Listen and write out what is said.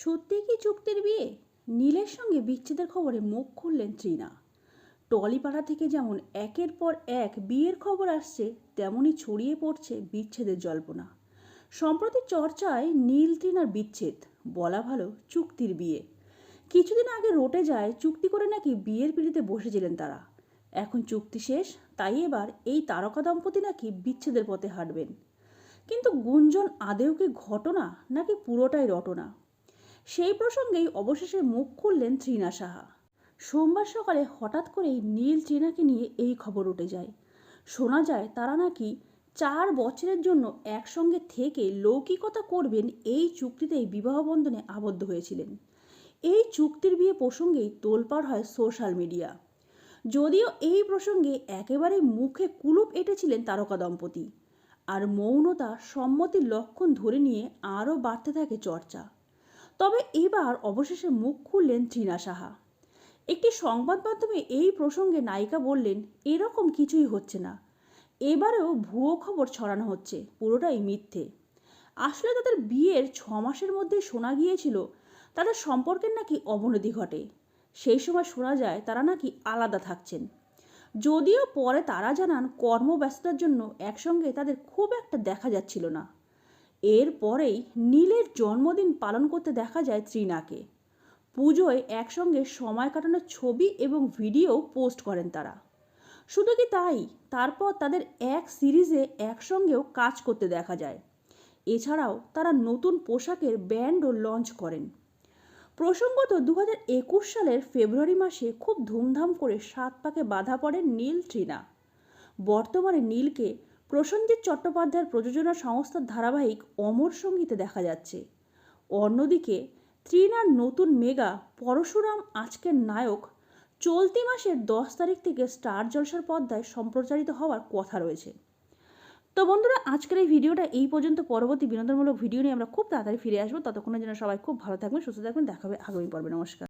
সত্যি কি চুক্তির বিয়ে? নীলের সঙ্গে বিচ্ছেদের খবরে মুখ খুললেন ত্রিনা। টলিপাড়া থেকে যেমন একের পর এক বিয়ের খবর আসছে, তেমনই ছড়িয়ে পড়ছে বিচ্ছেদের জল্পনা। সম্প্রতি চর্চায় নীল তৃণার বিচ্ছেদ, বলা ভালো চুক্তির বিয়ে। কিছুদিন আগে রটে যায়, চুক্তি করে নাকি বিয়ের পিড়িতে বসেছিলেন তারা। এখন চুক্তি শেষ, তাই এবার এই তারকা দম্পতি নাকি বিচ্ছেদের পথে হাঁটবেন। কিন্তু গুঞ্জন আদেও কি ঘটনা নাকি পুরোটাই রটনা? সেই প্রসঙ্গেই অবশেষে মুখ খুললেন ত্রিনা সাহা। সোমবার সকালে হঠাৎ করেই নীল ত্রিনাকে নিয়ে এই খবর উঠে যায়। শোনা যায়, তারা নাকি চার বছরের জন্য একসঙ্গে থেকে লৌকিকতা করবেন এই চুক্তিতেই বিবাহবন্ধনে আবদ্ধ হয়েছিলেন। এই চুক্তির বিয়ে প্রসঙ্গেই তোলপাড় হয় সোশ্যাল মিডিয়া। যদিও এই প্রসঙ্গে একেবারে মুখে কুলুপ এঁটেছিলেন তারকা দম্পতি। আর মৌনতা, সম্মতির লক্ষণ ধরে নিয়ে আরও বাড়তে থাকে চর্চা। তবে এবার অবশেষে মুখ খুললেন টিনা সাহা। একটি সংবাদ মাধ্যমে এই প্রসঙ্গে নায়িকা বললেন, এরকম কিছুই হচ্ছে না। এবারেও ভুয়ো খবর ছড়ানো হচ্ছে, পুরোটাই মিথ্যে। আসলে তাদের বিয়ের ছ মাসের মধ্যে শোনা গিয়েছিল, তাদের সম্পর্কের নাকি অবনতি ঘটে। সেই সময় শোনা যায়, তারা নাকি আলাদা থাকছেন। যদিও পরে তারা জানান, কর্মব্যস্ততার জন্য একসঙ্গে তাদের খুব একটা দেখা যাচ্ছিল না। এরপরেই নীলের জন্মদিন পালন করতে দেখা যায় ত্রিনাকে। পুজোয় একসঙ্গে সময় কাটানোর ছবি এবং ভিডিও পোস্ট করেন তারা। শুধু কি তাই? তারপর তাদের এক সিরিজে একসঙ্গেও কাজ করতে দেখা যায়। এছাড়াও তারা নতুন পোশাকের ব্যান্ডও লঞ্চ করেন। প্রসঙ্গত দু সালের ফেব্রুয়ারি মাসে খুব ধুমধাম করে সাত পাকে বাধা পড়েন নীল ট্রিনা বর্তমানে নীলকে প্রসেনজিৎ চট্টোপাধ্যায়ের প্রযোজনা সংস্থার ধারাবাহিক অমর সঙ্গীতে দেখা যাচ্ছে। অন্যদিকে, ত্রিনার নতুন মেগা পরশুরাম আজকের নায়ক চলতি মাসের দশ তারিখ থেকে স্টার জলসার পর্দায় সম্প্রচারিত হওয়ার কথা রয়েছে। তো বন্ধুরা, আজকের এই ভিডিওটা এই পর্যন্ত। পরবর্তী বিনোদনমূলক ভিডিও নিয়ে আমরা খুব তাড়াতাড়ি ফিরে আসব। ততক্ষণের জন্য সবাই খুব ভালো থাকবেন, সুস্থ থাকবেন। দেখা হবে আগামী পর্বে। নমস্কার।